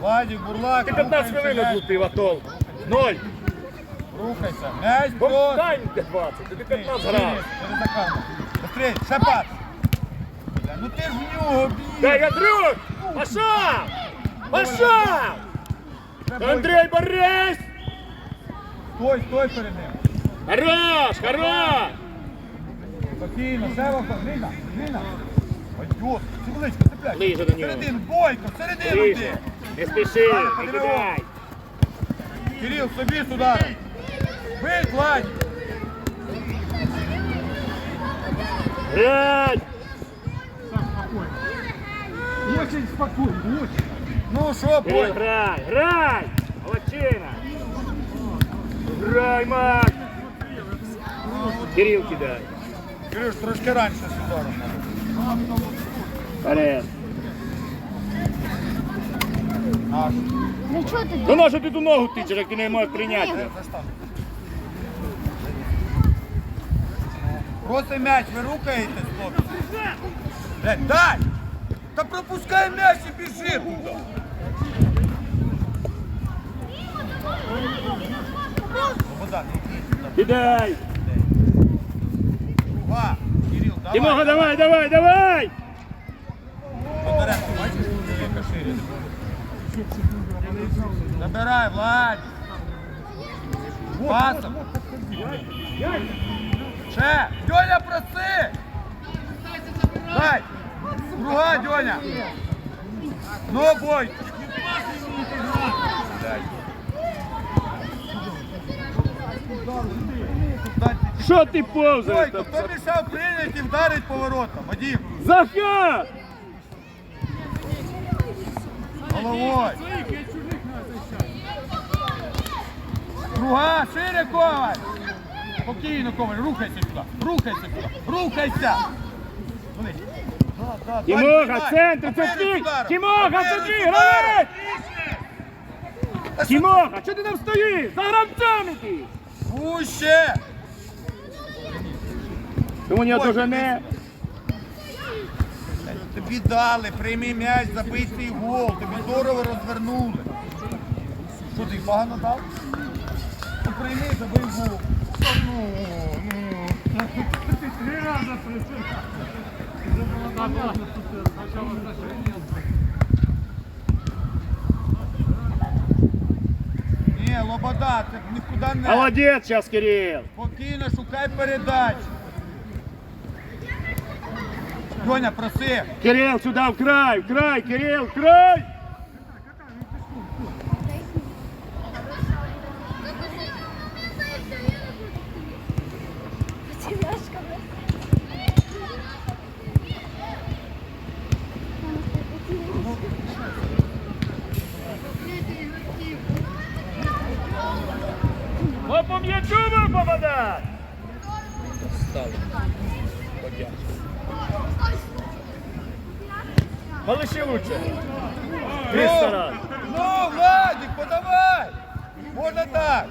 Владик, Бурлак. Ти 15 рухайся, хвилин м'яч. отбутив, а толк. Ноль. Рухайся. М'яч Бо просто. Дай де 20, ти 15 грав. Быстрей, ще пас. Бля, Ну ти ж в нього б'єш. Дай, Андрюк! Пошов! Пошов! Треба Андрій, борись! Стой, стой перед ним. Хорош, хорош! Спокійно, ще вам Грина, Грина. Пойдет, цепличка, цепляй. Ближе до нього. Середину, бойко, середину Ближче. ти. Не спіши, не кидай. Кирил, собі з ударом. Бить, Владик. Грать! Очень спокойно, очень. Ну що, Кирил, бой? грай, грай! Молодчина! Грай, Макс! Кирил кидай. Кирюш, трошки раніше з ударом. Вперед. Наш. Ну чого ти? Ну на ти ту ногу тичеш, як ти не можеш прийняти? Просто м'яч, ви рухаєтесь, хлопці. Блядь, дай! Та пропускай м'яч і біжи туди. Свобода. Кидай! Давай. Тимоха, давай, давай, давай! Забирай, Владь. Пасом. Ще. Дьоня, проси. Дай. Друга, Дьоня. Ну, бой. Що ти повзаєш? Бойко, хто мішав прийняти і вдарить поворотом? Вадим, Захар! Головой. Друга, шире коваль. Спокійно, коваль, рухайся сюди. Рухайся сюди. Рухайся. Давай, центр, це твій! Тимоха, це твій, гравець! Що ти там стоїш? За гравцями ти! Пуще. Тому не дожене. Тобі дали, прийми м'яч, забий свій гол. Тобі здорово розвернули. Що ти погано дав? Ну прийми, забий гол. Та Ну, ну. Три что. Ні, Лобода, це нікуди не. Молодець зараз, Кирил. Спокійно, шукай передачу. Доня, проси. Кирил, в край, в край, Кирил, в край! О, по м'ячу ви попадать! Малыши лучше. Триста раз. Ну, Владик, подавай. Можна так.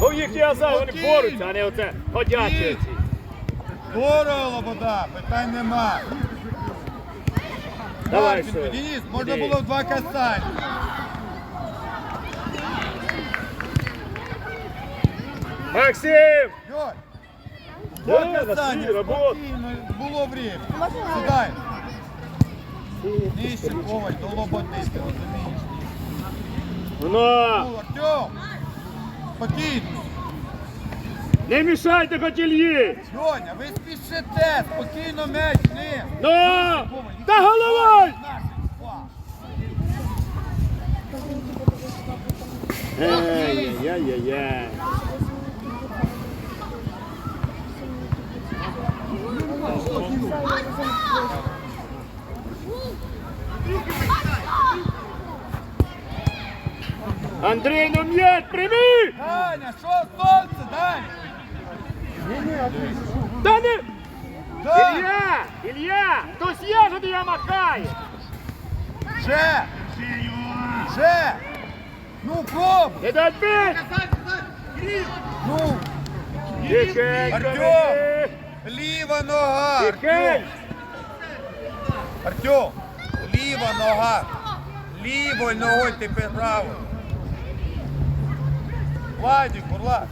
Бо їхні азар, вони Спокійно. борються, а не оце ходячі. Здорово, Лобода, питань нема. Давай, Марченко, все. Денис, можна Іди. було в два касання. Максим! Йой, Два Василь, работа. спокійно, було время. Сідай. Нижче, Коваль, до Лободи, ти розумієш. Вона! Ну, Артем, спокійно. Не мішайте хотільї! Льоня, ви спішите, спокійно м'яч ним. Ну! Та головою! Ей-яй-яй-яй. Андрій, ну м'яч, прийми! Даня, що сонце, Даня? Та не... Ілля! Ілля! Хтось є, що ти я махає! ще, ще. Ну, пробуй. Не дай бить! Ну, Артем! Ліва нога. Артем. Артем, ліва нога. Лівою ногою ти правою. Владик, Бурлак.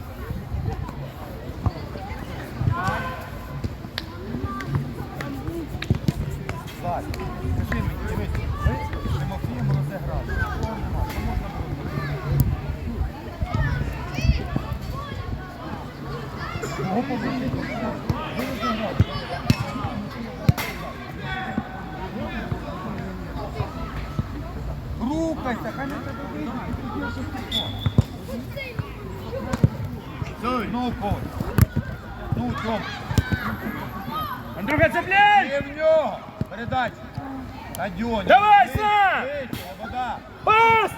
Владик, скажи мені, дивись, ви з Тимофієм розіграли. Такого нема, що можна було Кого побачити? Ви розіграли. Рухайся, хай не тебе вийде. Ну, Коль. Ну, Тьом. Андрюха, цепляй! Є в нього. Передача. Та Дьоня. Давай, Вище, сам! вище, Вода. Пас!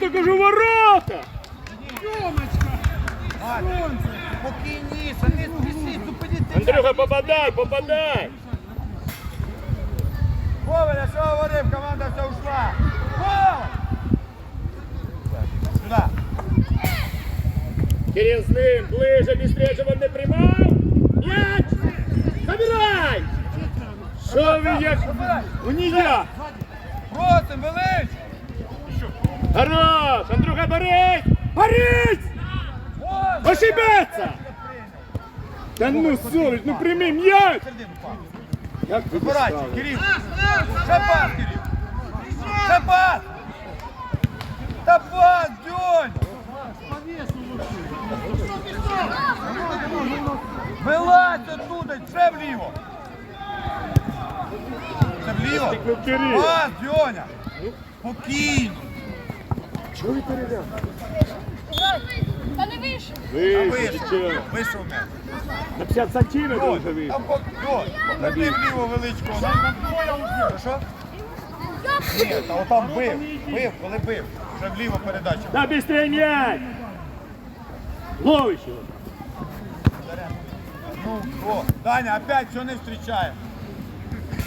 Хорош, ти кажу, ворота! Валя, Спокійніше, не спіши, зупинити. Андрюха, попадай, попадай! Коваля, що говорив, команда вся ушла. Коваль! Сюди. Кирил з ним, ближе, быстрее, щоб він не приймав! М'яч! Забирай! Що ви як? Забирай. Унія! Просим, велич! Хорош! Андрюха, борись! Борись! Ось! Ошибеться! Та ну, совість, ну прийми м'яч! Як ви Вибирайте, поставили? Кирил. Ще пас, Кирил. Ще пас. Та пас, Вилазь оттуда, ще вліво. Ще вліво. Пас, Дьоня. Спокійно. Чого ви переляли? Та не вийшов. Вийшов. Вийшов м'яч. На 50 сантиметрів вже ви. там по- Дьонь, поклади вліво величко. Що? Ні, та отам бив. Бив, коли бив. Вже вліво передача. Да быстрее м'яч! Ловиш його! Ну, о, Даня, опять все не встречаем.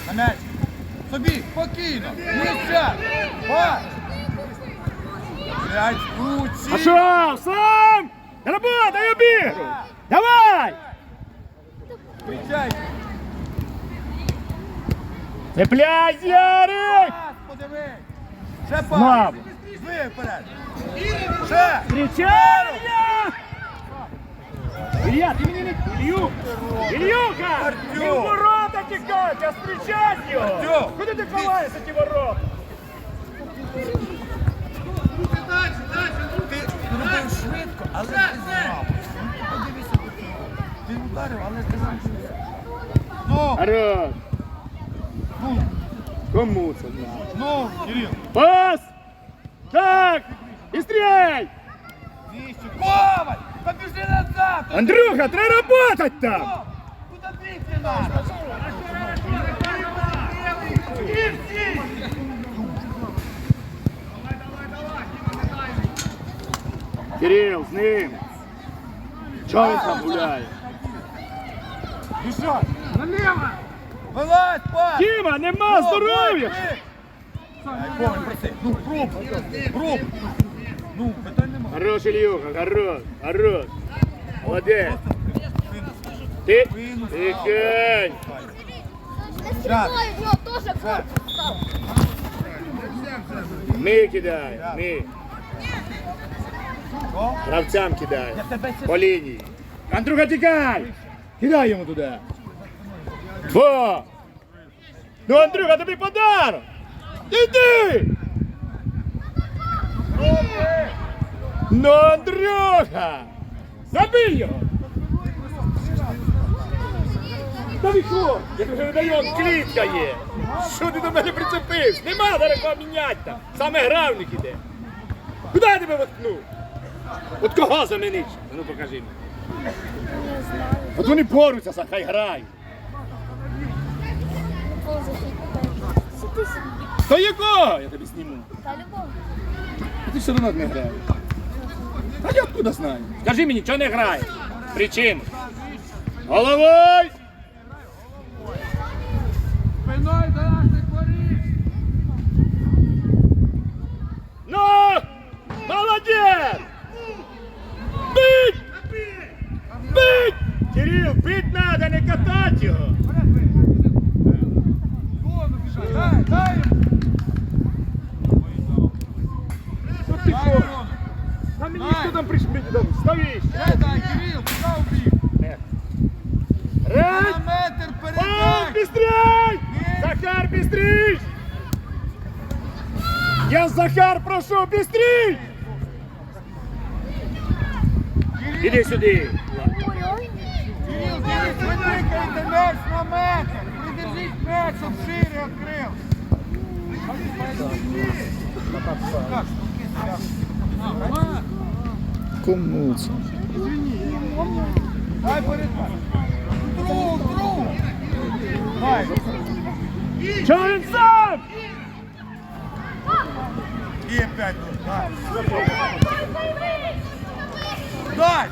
На мяч. Собі, спокійно. Місця. Пас. Блядь, кручі. Пошел, сам! Работай, обігруй! Давай! Встречай. Цепляй, Ярик! Пас, подивись. Ще пас. Слабо. Ви вперед. Ще. Встречай, Илья! Илья, ты меня не... Илью! Ильюха! Артем! Не в ворота тікать, а встречать його! Артем! Куди ти ховаєшся, ті ворота? Ти зробив швидко, але ти зрав. Подивися до цього. Ти ударив, але ти зрав швидко. Ну, Хорош! ну, Кому це надо? ну, Кирил. Пас! Так! Быстрей! Віщі. Коваль! Побіжи назад! Андрюха, треба работать там! О, Куда бігти надо? Кирил, з ним! Чого він там гуляє? Біжать! Наліво! Вилазь, пас! Тіма, нема здоров'я! Проси. Ну, пробуй. Пробуй. Ну, питань нема. Хорош, Ильюха, хорош, хорош. Молодець. Ти тихень. Став. Ми кидай, ми. Гравцям ще По лінії. Андрюха, тікай! Кидай йому туди. Во! Ну, Андрюха, тобі подарок! Іди! Ну, Андрюха! Забий його! Та ви що? Я тобі не даю, клітка є! Що ти до мене прицепився? Нема зараз кого міняти там! Саме гравник іде! Куди я тебе воткнув? От кого заміниш? А Ну покажи мені. От вони поруться, хай грають. То якого? Я тобі зніму. Та любов. Ти все одно не граєш. А я откуда знаю? Скажи мені, чого не граєш? Причину. Головой! Спиною до наших воріт. Ну! Молодец! Кирил, бить треба, не катать! його. Дай, е. е. Бістрій! Захар, бістрій! Я Захар прошу, бістрій! Іди сюди! Кирил, дивись, ви тикаєте м'яч на метр. Придержіть м'яч, щоб шире відкрив. Кому це? Дай передбай. Друг, друг. Дай. Чого він сам? І опять друг. Дай. Дай.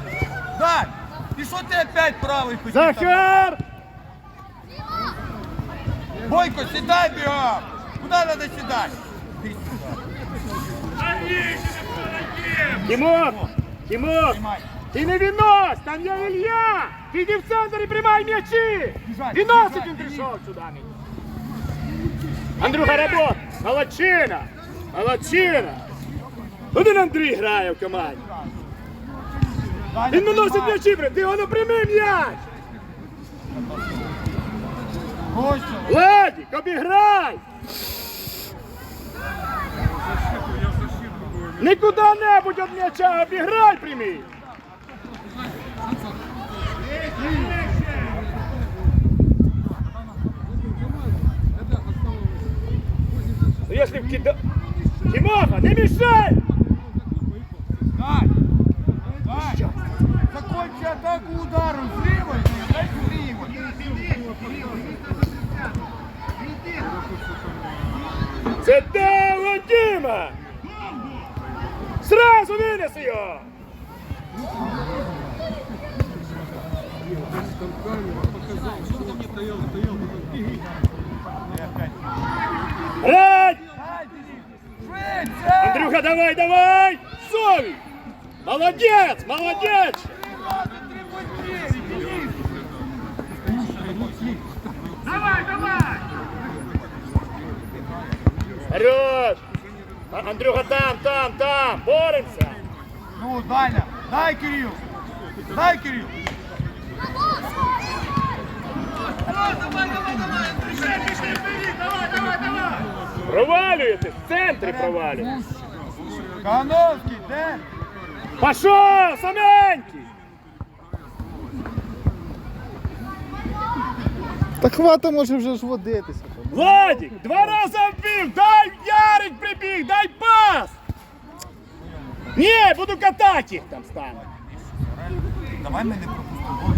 Дай. І що ти опять правий хотів? Захар! Бойко, сідай бігом. Куди треба сідати? Ти сюди. Тимок! Знімай. Ти не винос! Там є Ілля! Ти йди в центр і приймай м'ячі! Біжать, Виносить біжать, він прийшов сюди. Андрюха Работ! Молодчина! Молодчина! Один Андрій грає в команді. Він виносить м'ячі, брат. ти воно прийми м'яч! Владик, обіграй! Не куди-небудь від м'яча, обіграй прийми! Ну, Если вкида... Тимоха, не мешай! Дай. Закончи атаку ударом. Зліва. Дай зліва. Це де Вадима! Сразу винеси його! Грать! Дай, Денис. Швидше. Андрюха, давай, давай! Совий! Молодец, молодец! Давай, давай! А- Андрюха, там, там, там! Боремся! Ну, Даня. Дай, Кирилл. Дай, Кирилл. Провалюєте, в центрі провалюєте! Кановський, де? Пошов, саменький! Та хвата може вже ж водитися. Владик, два рази вбив! Дай Ярик прибіг, дай пас! Ні, буду катати їх там стану. Давай мене пропустимо.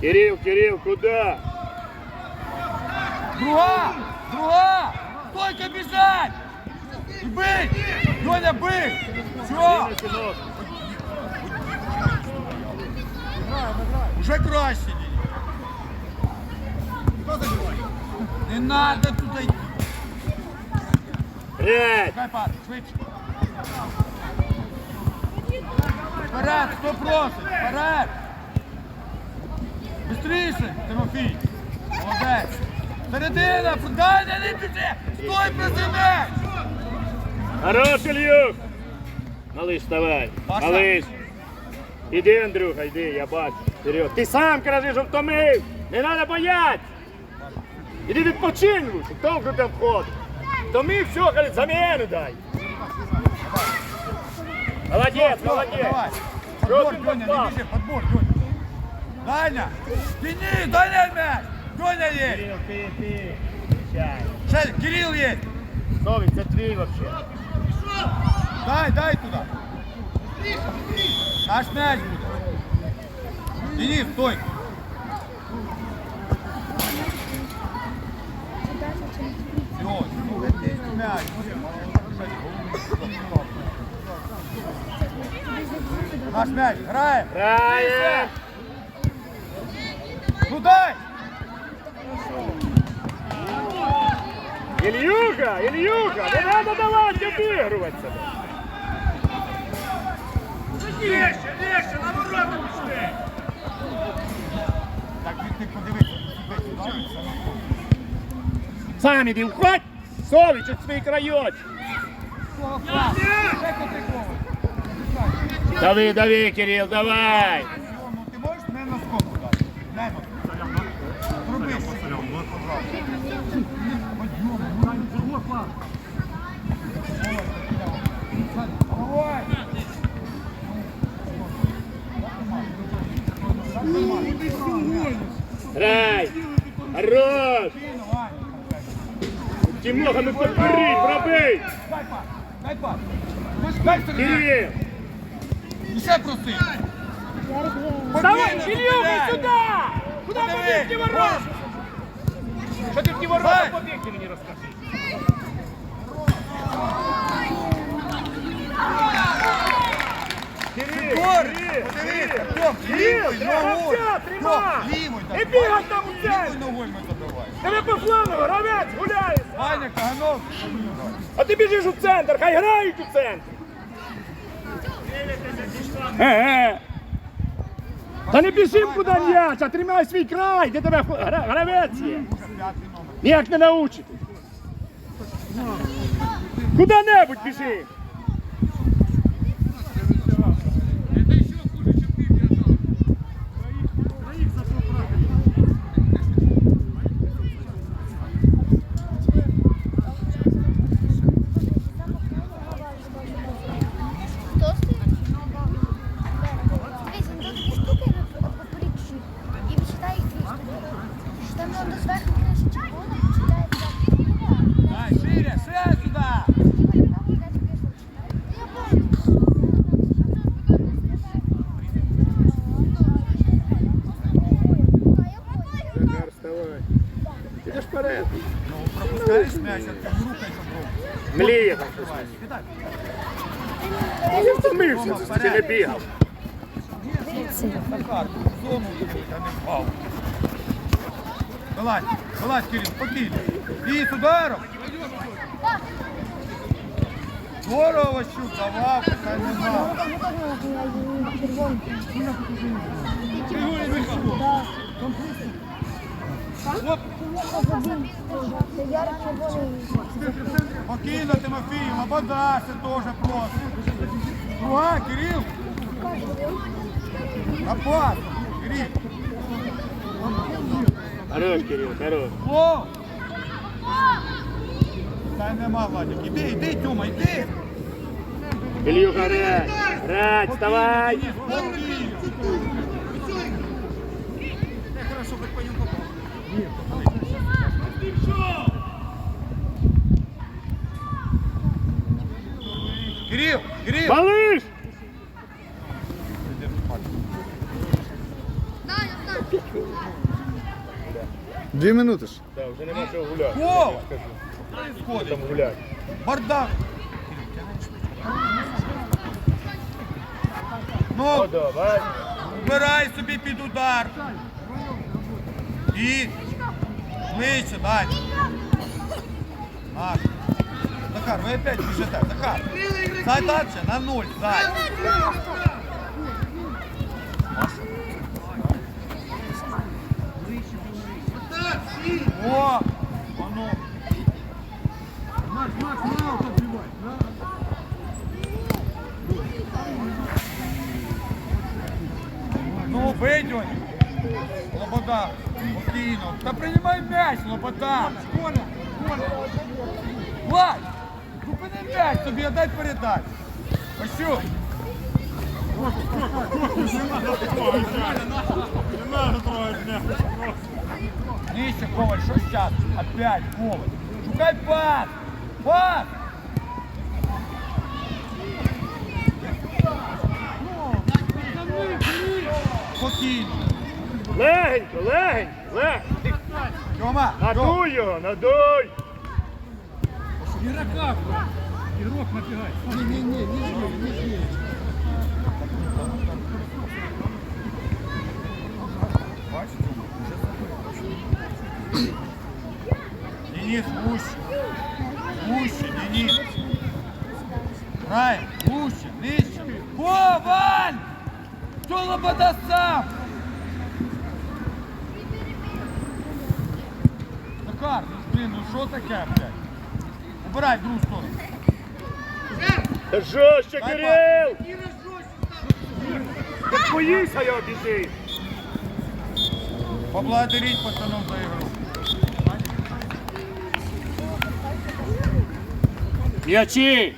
Кирилл, Кирилл, куда? Друга! Друга! Только бежать! И бить! Леня, бить! Все! Уже краще. Не надо туда йти. Грязь! Хай пас, швидше. Вперед, хто просить? Вперед! Быстріше, Тимофій! Молодець! Середина! Даня, не біжи! Стой, приземляй! Хорош, Ильюх! Малыш, вставай. Малыш. Іди, Андрюха, йди, я бачу. Вперед. Ти сам кажи, що втомив. Не треба боятися. Іди відпочинь лучше, довго там ходить. Втомив, все, говорить, заміну дай. Молодець, молодець. Подбор, ти не біжи, подбор, Доня! Даня! Тяни, Даня м'яч! Доня є! Кирилл, ти, ти. Чай. Ще, Кирил є! Совість, це твій вообще. Дай, дай туда. Наш мяч будет. Денис, стой. Все, мяч. Наш мяч, граем. Граєм. Ну дай. Ильюха, Ильюха, не треба давати обігруватися. Легче, легче, на ворота пішли. Так, ти подивися. Сам іди, входь, Совіч у свій крайочок. Дави, дави, Кирил, давай. Ти можеш не на скобку дати? Не на Зроби щось. Давай. Грай. Хорош. Тимоха, ну подбери, пробий. Дай пас, дай пас. Дай сюди. Кирил. Ще проси. Давай, Спокійно, Кирилка, стріляй. сюда! Куда Подиви, побіг ті ворота? Що ти в ті ворота Дай. побіг, ти мені розкажи. Бігай там у забиваємо. Тебе по флангу, гравець, гуляє. Ваня, Каганов. А ти біжиш у центр, хай грають у центр. Ге-ге. Та не біжим куди м'яч, а тримай свій край, де тебе гравець є. Ніяк не научите. Куда-небудь біжи. Хто стоїть? Дивіться, ну тут такі штуки поперечі. І вичитай їх дві штуки. Що там воно зверху криша червона, вичитає Дай, шире, ще сюди. Я помню. Захар, вставай. Ідеш вперед. Ну, пропускаєш м'яч, а ти рухайся просто. Мліє там щось. Кидай. Я втомився, ти не бігав. Не. Вилазь, вилазь, Кирил, спокійно. І з ударом. Здорово, Ващук, давав, хай нема. Спокійно, Тимофій, Лобода, це теж просто. Друга, Кирил. Опас, Кирил. Хорош, Кирил, хорош. О! Та нема, Владик. Іди, іди, Тьома, іди. Ілюха, грать, грать, вставай. Спокійно. Кирил, Кирил! Малыш! Дві минути ж. Да, вже нема чого гуляти. Гол! Там гуляти. Бардак! Ну, О, давай. вбирай собі під удар. І ближче, дай. Наш. Захар, ви опять біжите. Захар. Зай далі, на нуль, зай. О! Воно. Макс, Макс, на аут отбивай. На. Ну, вийдь. Лобода. Спокійно. Та приймай м'яч, Лобода. Коля, Коля. Тобі дай передачу. Ощу. Нижче, Коваль, що зараз? Опять, Коваль. Шукай пас! Пас! Спокійно. Легенько, легенько, легенько. Тьома, Тьома. Надуй його, надуй. Игрока. Игрок набегай. Не, не, не, не жди, не жди. Денис, гуще. Гуще, Денис. Рай, гуще, нижче. О, Валь! Що лобода сам? Захар, ну, блін, ну що таке, блядь? Убирай в другу сторону. Та жорстче, Кирил! Ти боїшся його біжи! Поблагодаріть пацанов за ігру. М'ячі!